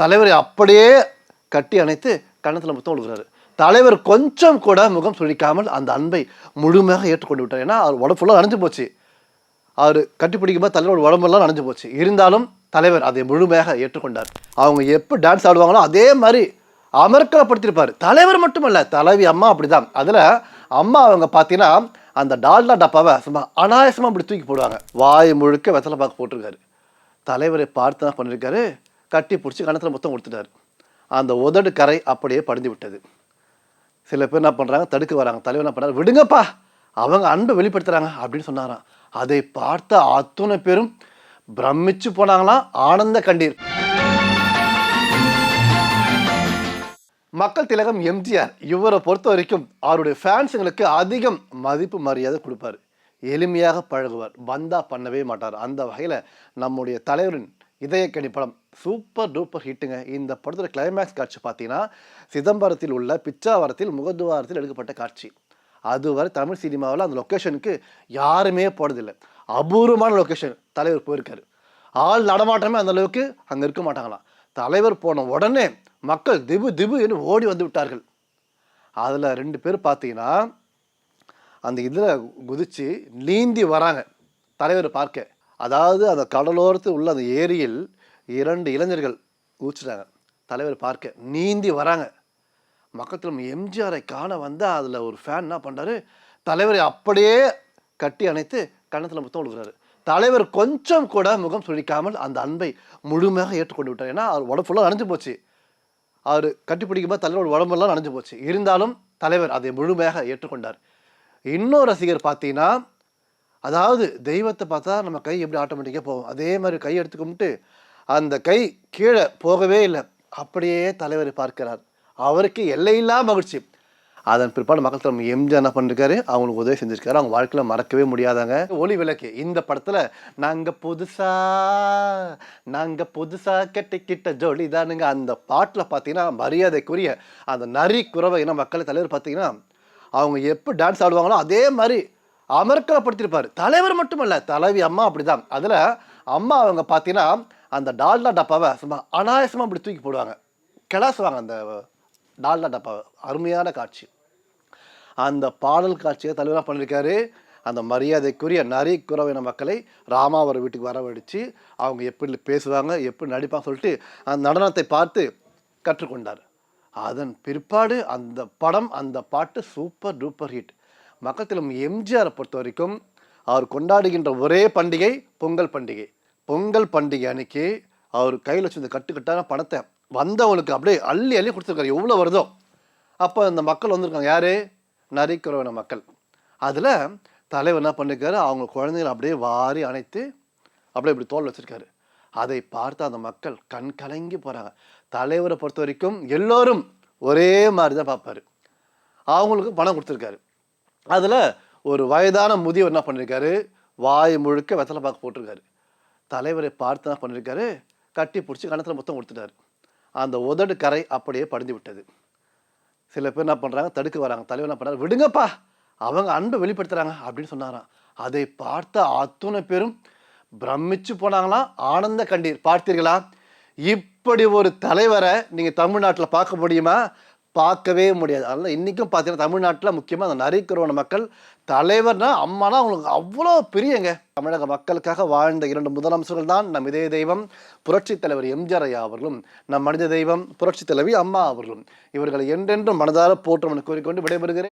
தலைவரை அப்படியே கட்டி அணைத்து கன்னத்தில் முத்தம் கொடுக்குறாரு தலைவர் கொஞ்சம் கூட முகம் சுழிக்காமல் அந்த அன்பை முழுமையாக ஏற்றுக்கொண்டு விட்டார். ஏன்னா அவர் உடம்பு ஃபுல்லாக நனைஞ்சு போச்சு. அவர் கட்டி பிடிக்கும்போது தலைவரோட உடம்பெல்லாம் நனைஞ்சு போச்சு. இருந்தாலும் தலைவர் அதை முழுமையாக ஏற்றுக்கொண்டார். அவங்க எப்போ டான்ஸ் ஆடுவாங்களோ அதே மாதிரி அமர்க்கலப்படுத்தியிருப்பார். தலைவர் மட்டுமல்ல தலைவி அம்மா அப்படிதான். அதில் அம்மா அவங்க பார்த்தீங்கன்னா அந்த டால்டா டப்பாவை சும்மா அனாயசமாக அப்படி தூக்கி போடுவாங்க. வாய் முழுக்க வெத்தலை பாக்கு போட்டிருக்காரு. தலைவரை பார்த்து தான் பண்ணியிருக்காரு. கட்டி பிடிச்சி கணத்தில் மொத்தம் கொடுத்துட்டாரு. அந்த உதடு கரை அப்படியே படிந்து விட்டது. சில பேர் என்ன பண்ணுறாங்க தடுக்க வராங்க. தலைவர் என்ன பண்ணுறாரு விடுங்கப்பா அவங்க அன்பை வெளிப்படுத்துகிறாங்க அப்படின்னு சொன்னாராம். அதை பார்த்த அத்தனை பேரும் பிரமிச்சு போனாங்களாம். ஆனந்த கண்டீர் மக்கள் திலகம் எம்ஜிஆர் இவரை பொறுத்த வரைக்கும் அவருடைய ஃபேன்ஸுங்களுக்கு அதிகம் மதிப்பு மரியாதை கொடுப்பார். எளிமையாக பழகுவார். பந்தா பண்ணவே மாட்டார். அந்த வகையில் நம்முடைய தலைவரின் இதயக்கணி படம் சூப்பர் டூப்பர் ஹிட்டுங்க. இந்த படத்தோட கிளைமேக்ஸ் காட்சி பார்த்தீங்கன்னா சிதம்பரத்தில் உள்ள பிச்சாவரத்தில் முகத்துவாரத்தில் எடுக்கப்பட்ட காட்சி. அதுவரை தமிழ் சினிமாவில் அந்த லொக்கேஷனுக்கு யாருமே போனதில்லை. அபூர்வமான லொக்கேஷன் தலைவர் போயிருக்காரு. ஆள் நடமாட்டமே அந்த அளவுக்கு அங்கே இருக்க மாட்டாங்களாம். தலைவர் போன உடனே மக்கள் திபு திபு என்று ஓடி வந்து விட்டார்கள். அதில் ரெண்டு பேர் பார்த்தீங்கன்னா அந்த இதில் குதித்து நீந்தி வராங்க. தலைவர் பார்க்க. அதாவது அந்த கடலோரத்தில் உள்ள அந்த ஏரியில் இரண்டு இளைஞர்கள் ஊச்சிட்டாங்க தலைவர் பார்க்க நீந்தி வராங்க. மக்கத்தில் எம்ஜிஆரை காண வந்தால் அதில் ஒரு ஃபேன் என்ன பண்ணுறாரு தலைவரை அப்படியே கட்டி அணைத்து கன்னத்தில் முத்தம் கொடுக்குறாரு. தலைவர் கொஞ்சம் கூட முகம் சுழிக்காமல் அந்த அன்பை முழுமையாக ஏற்றுக்கொண்டு விட்டார். ஏன்னா அவர் உடம்பு ஃபுல்லாக நனைஞ்சு போச்சு. அவர் கட்டி பிடிக்கும்போது தலைவரோட உடம்பெல்லாம் நனைஞ்சு போச்சு. இருந்தாலும் தலைவர் அதை முழுமையாக ஏற்றுக்கொண்டார். இன்னொரு ரசிகர் பார்த்தீங்கன்னா அதாவது தெய்வத்தை பார்த்தா நம்ம கை எப்படி ஆட்டோமேட்டிக்காக போகும்? அதே மாதிரி கை எடுத்து கும்பிட்டு அந்த கை கீழே போகவே இல்லை. அப்படியே தலைவரை பார்க்கிறார். அவருக்கு எல்லையில்லா மகிழ்ச்சி. அதன் பிற்பாடு மக்கள் தலைமை எம்ஜி என்ன பண்ணிருக்காரு? அவங்களுக்கு உதவி செஞ்சிருக்காரு. அவங்க வாழ்க்கையில் மறக்கவே முடியாதாங்க. ஒளி விளக்கு. இந்த படத்தில் நாங்கள் புதுசா நாங்கள் புதுசா கெட்டிக்கிட்ட ஜோடி தானுங்க. அந்த பாட்டில் பார்த்தீங்கன்னா மரியாதைக்குரிய அந்த நரி குறவை இன மக்களை தலைவர் பார்த்தீங்கன்னா அவங்க எப்போ டான்ஸ் ஆடுவாங்களோ அதே மாதிரி அமர்க்கலப்படுத்தியிருப்பார். தலைவர் மட்டுமல்ல தலைவி அம்மா அப்படிதான். அதில் அம்மா அவங்க பார்த்தீங்கன்னா அந்த டால்டா டப்பாவை சும்மா அனாயசமாக அப்படி தூக்கி போடுவாங்க. கிளாசுவாங்க அந்த டால்டா டப்பாவை. அருமையான காட்சி. அந்த பாடல் காட்சியை தலைவராக பண்ணியிருக்காரு. அந்த மரியாதைக்குரிய நரி குறவின மக்களை ராமாவர் வீட்டுக்கு வரவழைச்சு அவங்க எப்படி பேசுவாங்க எப்படி நடிப்பாங்க சொல்லிட்டு அந்த நடனத்தை பார்த்து கற்றுக்கொண்டார். அதன் பிற்பாடு அந்த படம் அந்த பாட்டு சூப்பர் டூப்பர் ஹிட். மக்கத்திலும் எம்ஜிஆரை பொறுத்த வரைக்கும் அவர் கொண்டாடுகின்ற ஒரே பண்டிகை பொங்கல் பண்டிகை. பொங்கல் பண்டிகை அன்னைக்கு அவர் கையில் வச்சிருந்த கட்டுக்கட்டான பணத்தை வந்தவனுக்கு அப்படியே அள்ளி அள்ளி கொடுத்துருக்காரு. எவ்வளோ வருதோ. அப்போ இந்த மக்கள் வந்திருக்காங்க. யார்? நரிக்குறவன மக்கள். அதில் தலைவர் என்ன பண்ணிருக்காரு? அவங்க குழந்தைகளை அப்படியே வாரி அணைத்து அப்படியே இப்படி தோல் வச்சிருக்காரு. அதை பார்த்து அந்த மக்கள் கண் கலங்கி போகிறாங்க தலைவரை பொறுத்த வரைக்கும் எல்லோரும் ஒரே மாதிரி தான் பார்ப்பாரு. அவங்களுக்கு பணம் கொடுத்துருக்காரு. அதில் ஒரு வயதான முதியவர் என்ன பண்ணியிருக்காரு வாய் முழுக்க வெத்தலை பாக்கு போட்டிருக்காரு. தலைவரை பார்த்து தான் பண்ணியிருக்காரு கட்டி பிடிச்சி கணத்தில் மொத்தம் கொடுத்துட்டாரு. அந்த உதடு கரை அப்படியே படிந்து விட்டது. சில பேர் என்ன பண்ணுறாங்க தடுக்க வராங்க. தலைவர் என்ன பண்ணுறாரு விடுங்கப்பா அவங்க அன்பை வெளிப்படுத்துகிறாங்க அப்படின்னு சொன்னாராம். அதை பார்த்த அத்தனை பேரும் பிரமிச்சு போனாங்களாம் ஆனந்த கண்டீர் பார்த்தீர்களா? இப்படி ஒரு தலைவரை நீங்கள் தமிழ்நாட்டில் பார்க்க முடியுமா? பார்க்கவே முடியாது. அதனால் இன்றைக்கும் பார்த்தீங்கன்னா தமிழ்நாட்டில் முக்கியமாக அந்த நரிக்குறவன மக்கள் தலைவர்னா அம்மானா அவங்களுக்கு அவ்வளோ பெரியங்க. தமிழக மக்களுக்காக வாழ்ந்த இரண்டு முதலமைச்சர்கள் தான் நம் இதய தெய்வம் புரட்சித் தலைவர் எம்ஜிஆர் ஐயா அவர்களும் நம் மனித தெய்வம் புரட்சித் தலைவி அம்மா அவர்களும். இவர்களை என்றென்றும் மனதார போற்றவன் கூறிக்கொண்டு விடைபெறுகிறேன்.